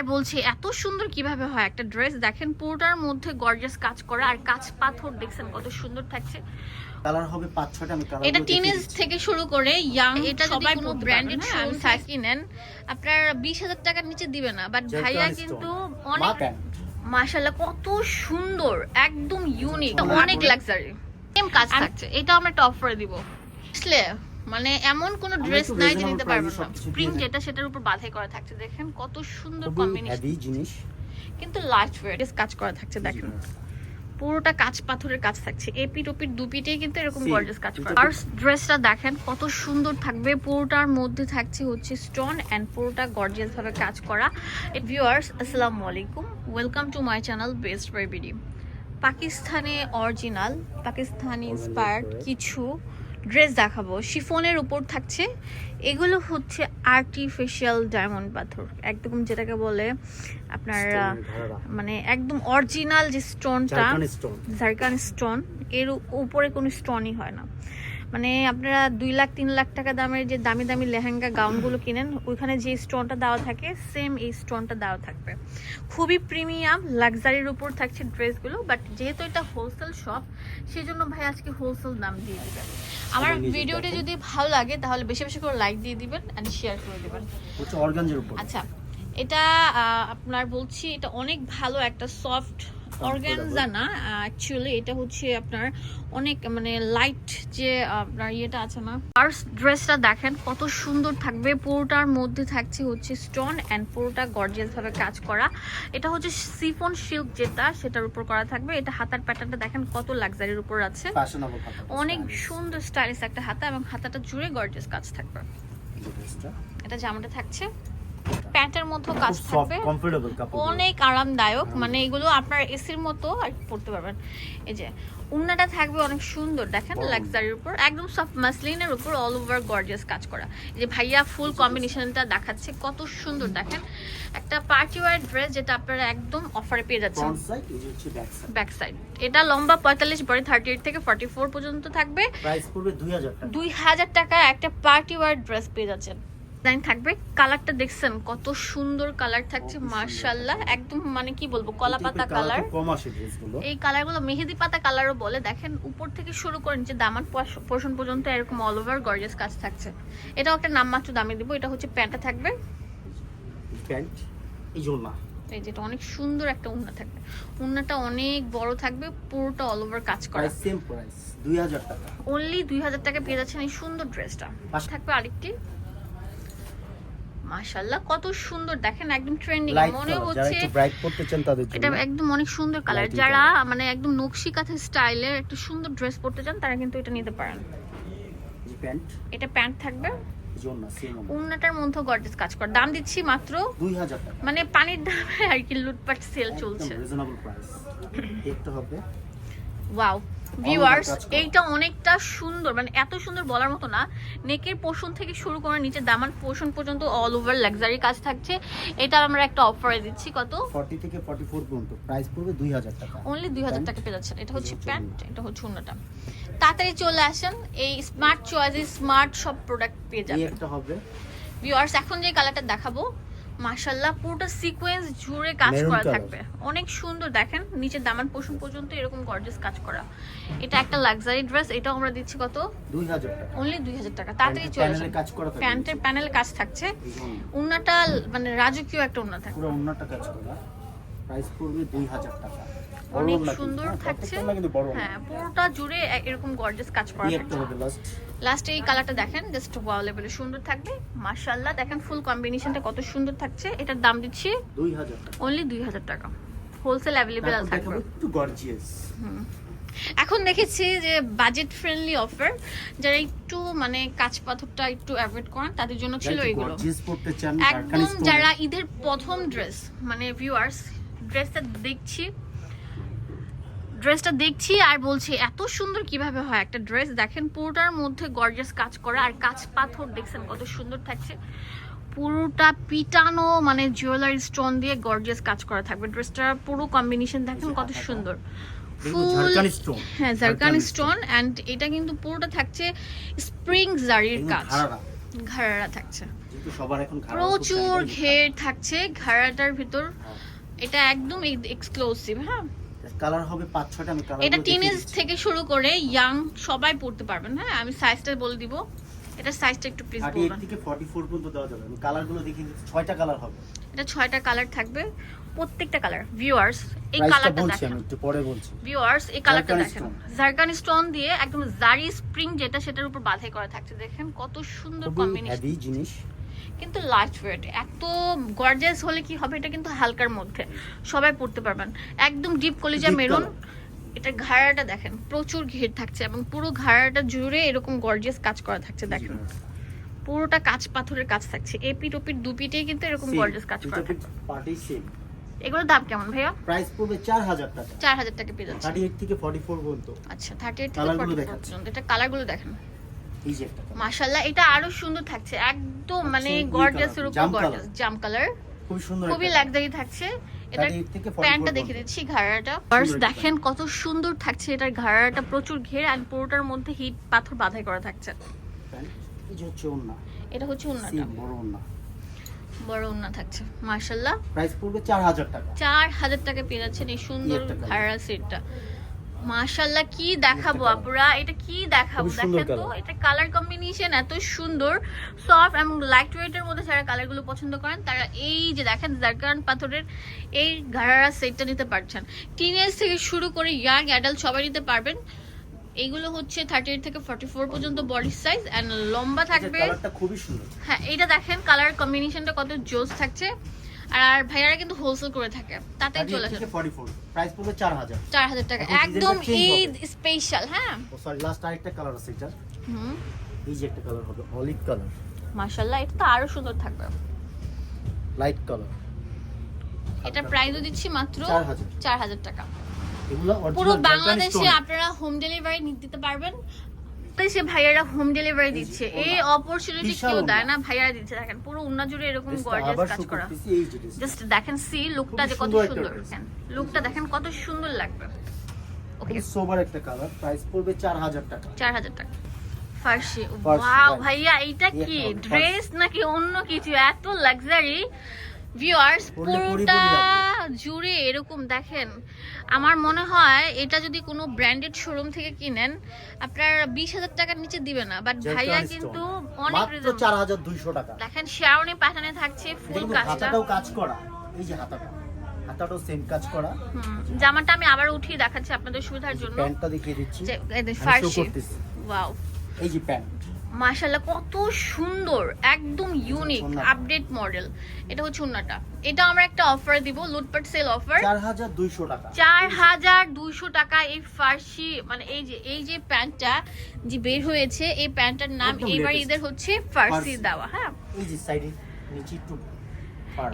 আর বলছি এত সুন্দর কীভাবে হয় একটা ড্রেস দেখেন পুরোটার মধ্যে গর্জিয়াস কাজ করা আর কাজ পাথর দেখছেন কত সুন্দর থাকছে। কালার হবে পাঁচ ছয়টা আমি কালার এটা টিনেজ থেকে শুরু করে ইয়াং এটা সবাই কোনো ব্র্যান্ডেড আমি থেকে কিনেন আপনার বিশ হাজার টাকার নিচে দিবে না বাট ভাইয়া কিন্তু অনেক মাশাল্লাহ কত সুন্দর একদম ইউনিক অনেক লাক্সারি সেম কাজ থাকছে এটা আমরা একটা অফারে দিব। আসলে মানে এমন কোন ড্রেস নাই যে নিতে এ না প্রিন্ট যেটা সেটার উপর বাধাই করা থাকছে দেখেন কত সুন্দর কম্বিনেশন জিনিস। কিন্তু লাইট ওয়েট কাজ করা থাকছে দেখেন। পুরোটা কাঁচ পাথরের কাজ থাকছে এপিট ওপিট দুপিটেই কিন্তু এরকম See, গর্জিয়াস কাজ করা। আর ড্রেসটা দেখেন কত সুন্দর থাকবে পুরোটার মধ্যে থাকছে হচ্ছে স্টোন এন্ড পুরোটা গর্জিয়াস ভাবে কাজ করা। ভিউয়ার্স আসসালামু আলাইকুম। Welcome to my channel best buy BD পাকিস্তানে অরিজিনাল পাকিস্তানি ইন্সপায়ার্ড কিছু ড্রেস দেখাবো শিফনের উপর থাকছে। এগুলো হচ্ছে আর্টিফিশিয়াল ডায়মন্ড পাথর। একদম যেটাকে বলে আপনার মানে একদম অরিজিনাল যে স্টোনটা জারকান স্টোন এর উপরে কোনো স্টোনই হয় না। মানে আপনারা দুই লাখ তিন লাখ টাকা দামের যে দামি দামি লেহেঙ্গা গাউনগুলো কিনেন ওইখানে যে স্টোনটা দেওয়া থাকে সেম এই স্টোনটা দেওয়া থাকবে। খুবই প্রিমিয়াম লাক্সারির উপর থাকছে ড্রেসগুলো বাট যেহেতু এটা হোলসেল শপ সেই জন্য ভাই আজকে হোলসেল দাম দিয়ে দিবেন। আমার ভিডিওটা যদি ভালো লাগে তাহলে বেশি বেশি করে লাইক দিয়ে দিবেন অ্যান্ড শেয়ার করে দিবেন। আচ্ছা এটা আপনার বলছি এটা অনেক ভালো একটা সফট অর্গানজা না অ্যাকচুয়ালি এটা হচ্ছে আপনার অনেক মানে লাইট যে আপনার ইয়েটা আছে না ফার্স্ট ড্রেসটা দেখেন কত সুন্দর থাকবে। পুরোটার মধ্যে থাকছে হচ্ছে স্টোন অ্যান্ড পুরোটা গর্জিয়াস ভাবে কাজ করা। এটা হচ্ছে সিফন সিল্ক যেটা সেটার উপর করা থাকবে। এটা হাতার প্যাটার্নটা দেখেন কত লাক্সারির উপর আছে। অনেক সুন্দর স্টাইলিশ একটা হাতা এবং হাতাটা জুড়ে গর্জিয়াস কাজ থাকবে। এটা জামাটা থাকছে। প্যান্টের মধ্যেও কাজ থাকবে। অনেক আরামদায়ক মানে এগুলো আপনার এসির মতো আর পড়তে পারবেন। এই যে উন্নাটা থাকবে অনেক সুন্দর দেখেন লাক্সারির উপর একদম সফট মাসলিনের উপর অল ওভার গর্জিয়াস কাজ করা। এই যে ভাইয়া ফুল কম্বিনেশনটা দেখাচ্ছে কত সুন্দর দেখেন। একটা পার্টি ওয়ার ড্রেস যেটা আপনারা একদম অফারে পেয়ে যাচ্ছেন। ব্যাক সাইড এটা লম্বা পঁয়তাল্লিশ বড়ি থার্টি এইট থেকে ফর্টি ফোর পর্যন্ত থাকবে। প্রাইস পড়বে 2000 টাকা। দুই হাজার টাকায় একটা পার্টি ওয়ার ড্রেস পেয়ে যাচ্ছেন। ডিজাইন থাকবে। কালারটা দেখছেন কত সুন্দর কালার থাকছে মার্শাল্লাহ একদম মানে কি বলব কলা পাতা কালার এই কালারগুলো মেহেদি পাতা কালারও বলে। দেখেন উপর থেকে শুরু করে নিচে দামান পোর্শন পর্যন্ত এরকম অল ওভার গর্জিয়াস কাজ থাকছে। এটাও একটা নামমাত্র দামে দিব এটা হচ্ছে প্যান্টটা থাকবে। প্যান্ট এই জন্য এই যেটা অনেক সুন্দর একটা উন্না থাকবে। উন্নাটা অনেক বড় থাকবে পুরোটা অল ওভার কাজ করা। সেম প্রাইস 2000 টাকা। অনলি দুই হাজার টাকা পেয়ে যাচ্ছেন এই সুন্দর ড্রেসটা থাকবে আরেকটি। মাশাল্লাহ কত সুন্দর। দেখেন একদম ট্রেন্ডিং মনে হচ্ছে একটু ব্রাইট করতে চান তাদের এটা একদম অনেক সুন্দর কালার যারা মানে একদম নকশি কাঁথা স্টাইলের একটা সুন্দর ড্রেস পরতে চান তারা কিন্তু এটা নিতে পারেন। প্যান্ট? এটা প্যান্ট থাকবে। উন্নাটার মধ্যে গর্জেস কাজ করে। দাম দিচ্ছি মাত্র 2000 টাকা। মানে পানির দামে আর কি লুটপাট সেল চলছে। রিজনেবল প্রাইস দেখতে হবে ওয়াও ভিউয়ার্স এইটা অনেকটা সুন্দর মানে এত সুন্দর বলার মতো না। নেকের পোর্শন থেকে শুরু করে নিচে দামান পোর্শন পর্যন্ত অল ওভার লাক্সারি কাজ থাকছে। এটা আমরা একটা অফারে দিচ্ছি কত? 40 থেকে 44 পর্যন্ত। প্রাইস পড়বে 2000 টাকা। অনলি দুই হাজার Pant? টাকা পেয়ে যাচ্ছেন। এটা হচ্ছে প্যান্ট এটা হচ্ছে উন্নাটা তাড়াতাড়ি চলে আসেন এই স্মার্ট চয়েসে স্মার্ট সব প্রোডাক্ট পেয়ে যাবেন। একটা হবে। ভিউয়ার্স এখন যে কালারটা দেখাবো মাশাল্লাহ পুরোটা সিকোয়েন্স জুড়ে কাজ করা থাকবে। অনেক সুন্দর দেখেন নিচের দামান পোষণ পর্যন্ত এরকম গর্জেস কাজ করা। এটা একটা লাক্সারি ড্রেস এটাও আমরা দিচ্ছি কত? 2000 টাকা। অনলি দুই হাজার টাকা তাড়াতাড়ি চলে প্যানেলে কাজ করা প্যান্টের প্যানেল কাজ থাকছে। উন্নাটা মানে রাজকীয় একটা উন্না থাকবে। পুরো উন্নাটা কাজ করা। প্রাইস পড়বে 2000 টাকা। অনেক সুন্দর হ্যাঁ, থাকছে। হ্যাঁ পুরোটা জুড়ে এরকম গর্জিয়াস কাজ করা লাস্ট এই কালারটা দেখেন জাস্ট ওয়াও লেভেলে সুন্দর থাকবে। মাশাআল্লাহ দেখেন ফুল কম্বিনেশনটা কত সুন্দর থাকছে। এটার দাম দিচ্ছি 2000 টাকা। অনলি দুই হাজার টাকা। হোলসেল অ্যাভেলেবেল তারপর থাকবে একটু গর্জিয়াস হুম। এখন দেখেছি যে বাজেট ফ্রেন্ডলি অফার যারা একটু মানে কাঁচ পাথরটা একটু অ্যাভয়েড করেন তাদের জন্য ছিল এগুলো একদম যারা ঈদের প্রথম ড্রেস মানে ভিউয়ার্স ড্রেসটা দেখছি ড্রেসটা দেখছি আর বলছি এত সুন্দর কীভাবে হয় একটা ড্রেস? দেখেন পুরোটার মধ্যে গর্জিয়াস কাজ করা আর কাঁচ পাথর দেখছেন কত সুন্দর থাকছে। পুরোটা পিটানো মানে জুয়েলারি স্টোন দিয়ে গর্জিয়াস কাজ করা থাকবে। ড্রেসটার পুরো কম্বিনেশন দেখেন কত সুন্দর। ফুল হ্যাঁ জারকান স্টোন অ্যান্ড এটা কিন্তু পুরোটা থাকছে স্প্রিং জারির কাজ। থাকছে। প্রচুর ঘের থাকছে ঘাড়াটার ভিতর। হ্যাঁ। এটা একদম এক্সক্লুসিভ হ্যাঁ? কালার হবে পাঁচ ছটা আমি কালার এটা টিনেজ থেকে শুরু করে ইয়াং সবাই পড়তে পারবেন হ্যাঁ? আমি সাইজটা বলে দিব। এটা সাইজটা একটু প্লিজ বলবেন। থেকে ফর্টি ফোর পর্যন্ত দেওয়া যাবে। আমি কালারগুলো দেখিয়ে দিচ্ছি। ছয়টা কালার হবে। এটা ছয়টা কালার থাকবে। প্রত্যেকটা কালার ভিউয়ার্স এই কালারটা দেখেন। আমি একটু পরে বলছি। ভিউয়ার্স এই কালারটা দেখেন। জারকানি স্টোন দিয়ে একদম জারি স্প্রিং যেটা সেটার উপর বাঁধাই করা থাকছে। দেখেন কত সুন্দর কম্বিনেশন হেভি জিনিস। কিন্তু লাইট ওয়েট এত গর্জিয়াস হলে কি হবে? এটা কিন্তু হালকার মধ্যে। সবাই পড়তে পারবেন। একদম ডিপ কলিজা মেরুন। এটা ঘাড়াটা দেখেন প্রচুর ঘের থাকছে এবং পুরো ঘাড়াটা জুড়ে এরকম গর্জিয়াস কাজ করা থাকছে দেখেন। পুরোটা কাঁচ পাথরের কাজ থাকছে। এপি ওপিট দুপিটেই কিন্তু এরকম গর্জিয়াস কাজ করা থাকছে পার্টি সেম এগুলোর দাম কেমন ভাইয়া? প্রাইস পড়বে চার হাজার টাকা। চার হাজার টাকা পেয়ে যাচ্ছে থার্টি এইট থেকে ফর্টি ফোর পর্যন্ত। আচ্ছা থার্টি এইট থেকে Colour গুলো ফর্টি দেখাচ্ছি। পর্যন্ত। এটা কালারগুলো দেখেন। মাশাল্লাহ এটা আরও সুন্দর থাকছে একদম মানে গর্জিয়াস এর উপর গর্জিয়াস জাম কালার খুবই সুন্দর খুবই লাক্সারি থাকছে এটা 38 থেকে 44 প্যান্টটা দেখে দিচ্ছি ঘাড়াটা। ফার্স্ট দেখেন কত সুন্দর থাকছে এটার ঘাড়াটা প্রচুর ঘের আর পুরোটার মধ্যে হিট পাথর বাঁধাই করা থাকছে। ওন্না এটা হচ্ছে উন্নাটা বড় ওন্না বড় উন্না থাকছে মার্শাল্লাহ প্রাইস পড়বে চার হাজার টাকা। চার হাজার টাকা পেয়ে যাচ্ছেন এই সুন্দর। ঘাড়া সেটটা মাশাল্লাহ কি দেখাবো। আপুরা? এটা কি দেখাবো? দেখেন তো এটা কালার কম্বিনেশন এত সুন্দর। সফট এবং লাইট ওয়েটের মধ্যে যারা কালারগুলো পছন্দ করেন তারা এই যে দেখেন জারকান পাথরের এই ঘাড়া সেটটা নিতে পারছেন। টিনেজ থেকে শুরু করে ইয়াং অ্যাডাল্ট সবাই নিতে পারবেন। এইগুলো হচ্ছে থার্টি এইট থেকে ফর্টি ফোর পর্যন্ত বডি সাইজ অ্যান্ড লম্বা থাকবে। কালারটা খুবই সুন্দর। হ্যাঁ এটা দেখেন কালার কম্বিনেশনটা কত জোস থাকছে। আর ভাইয়ারা কিন্তু হোলসেল করে থাকে। তাতে চলে আসে। প্রাইস পড়বে চার হাজার চার হাজার টাকা একদম ঈদ স্পেশাল হ্যাঁ? ও সরি লাস্ট আরেকটা কালার আছে এটা হুম। এই যে একটা কালার হবে অলিভ কালার মাশাল্লাহ এটা তো আরও সুন্দর থাকবে। লাইট কালার এটা প্রাইসও দিচ্ছি মাত্র 4,000 চার হাজার টাকা পুরো বাংলাদেশে আপনারা হোম ডেলিভারি দিতে পারবেন। সে ভাইয়ারা হোম ডেলিভারি দিচ্ছে। এই অপরচুনিটি কেউ দেয় না। ভাইয়ারা দিচ্ছে। দেখেন পুরো উন্না জুড়ে এরকম গর্জিয়াস কাজ করা। জাস্ট দেখেন সি লুকটা যে কত সুন্দর লুকটা দেখেন কত সুন্দর লাগবে। ওকে সোবার একটা কালার প্রাইস পড়বে চার হাজার টাকা। চার হাজার টাকা। ফার্সি। ওয়াও ভাইয়া এইটা কি? ড্রেস নাকি অন্য কিছু? এত লাক্সারি ভিউয়ার্স পুরোটা জুড়ে এরকম দেখেন। আমার মনে হয় এটা যদি কোনো ব্র্যান্ডেড শোরুম থেকে কিনেন আপনার বিশ হাজার টাকার নিচে দিবে না। বাট ভাইয়া কিন্তু অনেক। চার হাজার দুইশো টাকা। দেখেন শেয়ারনি প্যাটার্নে থাকছে ফুল কাজটা। কাজ করা। এই যে হাতাটা। হাতাটাও সেম কাজ করা। হুম, জামাটা আমি আবার উঠিয়ে দেখাচ্ছি আপনাদের সুবিধার জন্য। প্যান্টটা দেখিয়ে দিচ্ছি। যে আমি show ফার্সি ওয়াও এই যে প্যান্ট। মাশাল্লাহ কত সুন্দর একদম ইউনিক আপডেট মডেল এটা হচ্ছে উন্নাটা। এটা আমরা একটা অফার দিব লুটপাট সেল অফার চার হাজার দুইশো টাকা। চার হাজার দুইশো টাকা এই ফার্সি মানে এই যে এই যে প্যান্টটা যে বের হয়েছে এই প্যান্টটার নাম এবার এদের হচ্ছে ফার্সি দাওয়া হ্যাঁ? এই যে সাইডে নিচে।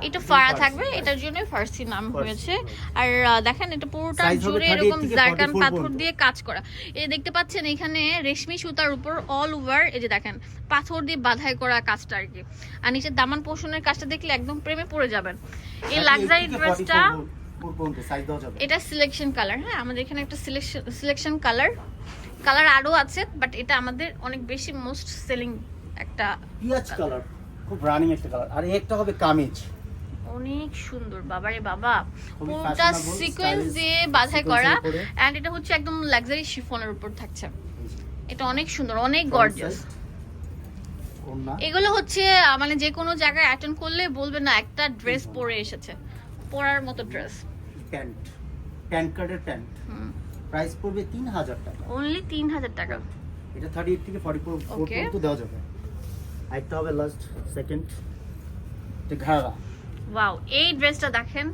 এটা ফাড়া থাকবে এটার জন্য ফার্সি নাম হয়েছে। আর দেখেন এটা পুরোটা জুড়ে এরকম জারকান পাথর দিয়ে কাজ করা। এই দেখতে পাচ্ছেন এখানে রেশমি সুতার উপর অল ওভার এই যে দেখেন পাথর দিয়ে বাধাই করা কাজটা আর কি। আর নিচে দামান পোষণের কাজটা দেখলে একদম প্রেমে পড়ে যাবেন। এই 38 লাক্সারি ড্রেসটা 44 পর্যন্ত সাইজ দেওয়া যাবে। এটা সিলেকশন কালার হ্যাঁ? আমাদের এখানে একটা সিলেকশন সিলেকশন কালার কালার আরও আছে বাট এটা আমাদের অনেক বেশি মোস্ট সেলিং একটা পিয়াজ কালার খুব রানিং একটা কালার আর একটা হবে কামিজ। অনেক সুন্দর বাবারে বাবা। পুরোটা সিকোয়েন্স দিয়ে বাধাই করা? এন্ড এটা হচ্ছে একদম লাক্সারি শিফনের উপর থাকছে। এটা অনেক সুন্দর অনেক গর্জিয়াস এগুলো হচ্ছে মানে যে কোনো জায়গায় অ্যাটেন্ড করলে বলবে না একটা ড্রেস পরে এসেছে। পরার মতো ড্রেস প্যান্ট প্যান্ট কার্ডের প্যান্ট প্রাইস পড়বে তিন হাজার টাকা। অনলি তিন হাজার টাকা। এটা থার্টি এইট থেকে ফর্টি ফোর Okay. পর্যন্ত দেওয়া যাবে। আরেকটা হবে লাস্ট সেকেন্ড ঘাড়া ওয়াও এই ড্রেসটা দেখেন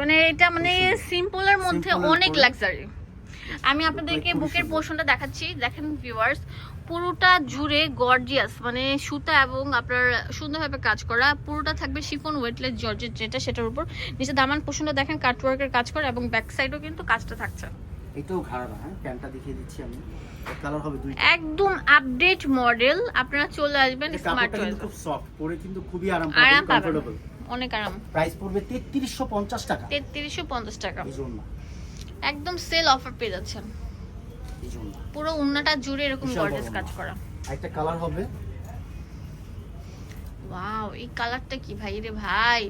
মানে এটা মানে সিম্পলের মধ্যে অনেক লাক্সারি আমি আপনাদেরকে বুকের পোর্শনটা দেখাচ্ছি। দেখেন ভিউয়ার্স পুরোটা জুড়ে গর্জিয়াস মানে সুতা এবং আপনার সুন্দরভাবে কাজ করা। পুরোটা থাকবে শিফন ওয়েটলেস জর্জের যেটা সেটার উপর। নিচে দামান পোর্শনটা দেখেন কাটওয়ার্কের কাজ করা এবং ব্যাক সাইডও কিন্তু কাজটা থাকছে। এটাও ঘাড়া হ্যাঁ? প্যান্টটা দেখিয়ে দিচ্ছি আমি। কালার হবে দুই একদম আপডেট মডেল আপনারা চলে আসবেন স্মার্ট খুব সফট পরে কিন্তু খুবই আরাম পাবেন কমফোর্টেবল অনেক আরাম। প্রাইস পড়বে তেত্রিশশো পঞ্চাশ টাকা। তেত্রিশশো পঞ্চাশ টাকা। এই একদম সেল অফার পেয়ে যাচ্ছেন। পুরো উন্নাটা জুড়ে এরকম গর্জিয়াস কাজ করা। একটা কালার হবে। ওয়াও এই কালারটা কি ভাই রে ভাই?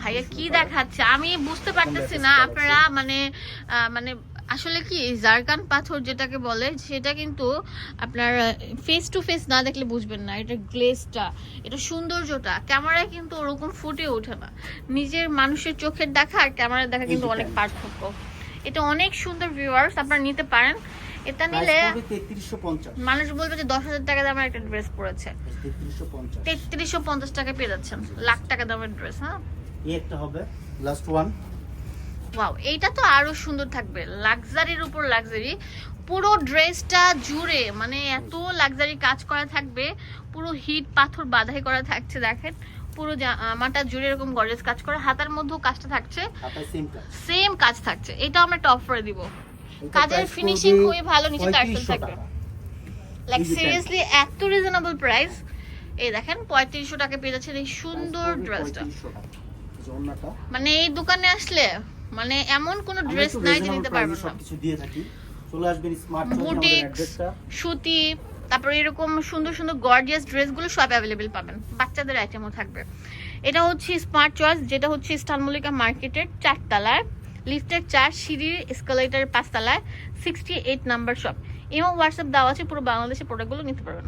ভাইয়া কি দেখাচ্ছে? আমি বুঝতে পারতেছি না আপনারা মানে মানে আসলে কি জারকান পাথর যেটাকে বলে সেটা কিন্তু আপনার ফেস টু ফেস না দেখলে বুঝবেন না। এটা গ্লেজটা এটা সৌন্দর্যটা ক্যামেরায় কিন্তু ওরকম ফুটে ওঠে না। নিজের মানুষের চোখের দেখা আর ক্যামেরায় দেখা কিন্তু অনেক পার্থক্য। এটা অনেক সুন্দর ভিউয়ার্স আপনারা নিতে পারেন। এটা নিলে মানুষ বলবে যে দশ হাজার টাকা দামের একটা ড্রেস পরেছে তেত্রিশশো পঞ্চাশ। টাকা পেয়ে যাচ্ছেন। লাখ টাকা দামের ড্রেস হ্যাঁ? একটা হবে লাস্ট ওয়ান ওয়াও এইটা তো আরও সুন্দর থাকবে। লাক্সারির উপর লাক্সারি পুরো ড্রেসটা জুড়ে মানে এত লাক্সারি কাজ করা থাকবে পুরো হিট পাথর বাধাই করা থাকছে দেখেন। পুরো জামাটা জুড়ে এরকম গর্জেস কাজ করা। হাতার মধ্যেও কাজটা থাকছে। সেম কাজ। থাকছে। এটা আমরা একটা অফারে দিব। কাজের ফিনিশিং খুবই ভালো নিচে টার্সেল থাকবে। লাইক সিরিয়াসলি এত রিজনেবল প্রাইস এই দেখেন পঁয়ত্রিশশো টাকা পেয়ে যাচ্ছেন এই সুন্দর ড্রেসটা 3500 টাকা। এই যে ওড়নাটা। মানে এই দোকানে আসলে মানে এমন কোন ড্রেস নাই যে নিতে পারবেন না। সবকিছু দিয়ে থাকি। চলে আসবেন স্মার্ট সুতি তারপরে এরকম সুন্দর সুন্দর গর্জিয়াস ড্রেসগুলো সব অ্যাভেলেবেল পাবেন। বাচ্চাদের আইটেমও থাকবে। এটা হচ্ছে স্মার্ট চয়েস যেটা হচ্ছে স্টার মল্লিকা মার্কেটের চারতলায়। লিফটের চার সিঁড়ির এসকালেটার পাঁচতলায়। সিক্সটি এইট নাম্বার শপ এবং হোয়াটসঅ্যাপ দেওয়া আছে পুরো বাংলাদেশে প্রোডাক্টগুলো নিতে পারবেন।